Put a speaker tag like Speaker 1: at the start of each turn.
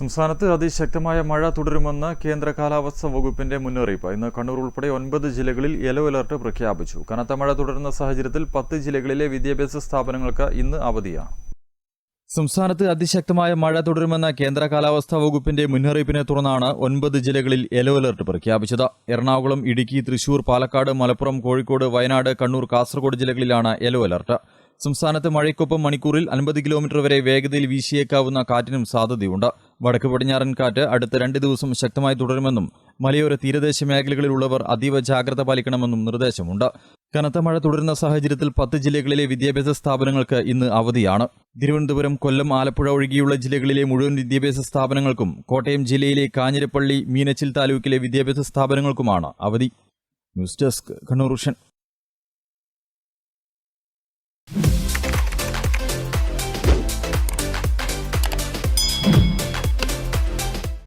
Speaker 1: സംസ്ഥാനത്ത് അതിശക്തമായ മഴ തുടരുമെന്ന് കേന്ദ്ര കാലാവസ്ഥാ വകുപ്പിന്റെ മുന്നറിയിപ്പ് ഇന്ന് കണ്ണൂർ ഉൾപ്പെടെ ഒൻപത് ജില്ലകളിൽ യെല്ലോ അലർട്ട് പ്രഖ്യാപിച്ചു കനത്ത മഴ തുടരുന്ന സാഹചര്യത്തിൽ പത്ത് ജില്ലകളിലെ വിദ്യാഭ്യാസ സ്ഥാപനങ്ങൾക്ക് ഇന്ന് അവധിയാണ്
Speaker 2: സംസ്ഥാനത്ത് അതിശക്തമായ മഴ തുടരുമെന്ന കേന്ദ്ര കാലാവസ്ഥാ വകുപ്പിന്റെ മുന്നറിയിപ്പിനെ തുടർന്നാണ് ഒൻപത് ജില്ലകളിൽ യെല്ലോ അലർട്ട് പ്രഖ്യാപിച്ചത് എറണാകുളം ഇടുക്കി തൃശൂർ പാലക്കാട് മലപ്പുറം കോഴിക്കോട് വയനാട് കണ്ണൂർ കാസർഗോഡ് ജില്ലകളിലാണ് യെല്ലോ അലർട്ട് സംസ്ഥാനത്ത് മഴയ്ക്കൊപ്പം മണിക്കൂറിൽ അൻപത് കിലോമീറ്റർ വരെ വേഗതയിൽ വീശിയേക്കാവുന്ന കാറ്റിനും സാധ്യതയുണ്ട് വടക്ക് പടിഞ്ഞാറൻ കാറ്റ് അടുത്ത രണ്ട് ദിവസം ശക്തമായി തുടരുമെന്നും മലയോര തീരദേശ മേഖലകളിലുള്ളവർ അതീവ ജാഗ്രത പാലിക്കണമെന്നും നിർദ്ദേശമുണ്ട് കനത്ത മഴ തുടരുന്ന സാഹചര്യത്തിൽ പത്ത് ജില്ലകളിലെ വിദ്യാഭ്യാസ സ്ഥാപനങ്ങൾക്ക് ഇന്ന് അവധിയാണ് തിരുവനന്തപുരം കൊല്ലം ആലപ്പുഴ ഒഴികെയുള്ള ജില്ലകളിലെ മുഴുവൻ വിദ്യാഭ്യാസ സ്ഥാപനങ്ങൾക്കും കോട്ടയം ജില്ലയിലെ കാഞ്ഞിരപ്പള്ളി മീനച്ചിൽ താലൂക്കിലെ വിദ്യാഭ്യാസ സ്ഥാപനങ്ങൾക്കുമാണ് അവധി ന്യൂസ് ഡെസ്ക് കണ്ണൂർ